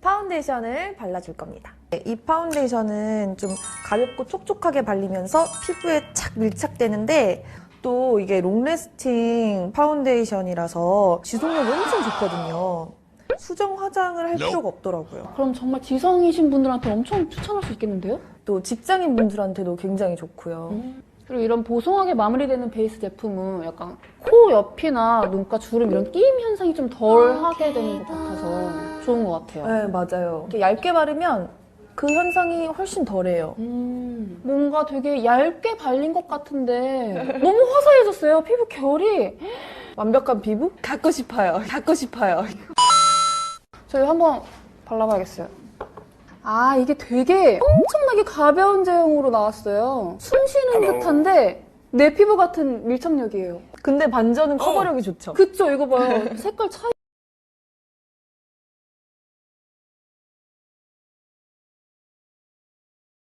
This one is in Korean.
파운데이션을 발라줄 겁니다. 네, 이 파운데이션은 좀 가볍고 촉촉하게 발리면서 피부에 착 밀착되는데 또 이게 롱래스팅 파운데이션이라서 지속력이 엄청 좋거든요. 수정 화장을 할 필요가 없더라고요. 그럼 정말 지성이신 분들한테 엄청 추천할 수 있겠는데요? 또 직장인 분들한테도 굉장히 좋고요. 그리고 이런 보송하게 마무리되는 베이스 제품은 약간 코 옆이나 눈가 주름 이런 끼임 현상이 좀 덜 하게 되는 것 같아서 좋은 것 같아요. 네, 맞아요. 이렇게 얇게 바르면 그 현상이 훨씬 덜해요. 음, 뭔가 되게 얇게 발린 것 같은데 너무 화사해졌어요. 피부 결이. 완벽한 피부? 갖고 싶어요. 갖고 싶어요. 저희 한번 발라봐야겠어요. 아, 이게 되게 엄청나게 가벼운 제형으로 나왔어요. 숨 쉬는 듯한데 내 피부 같은 밀착력이에요. 근데 반전은 커버력이 좋죠. 그쵸, 이거 봐요. 색깔 차이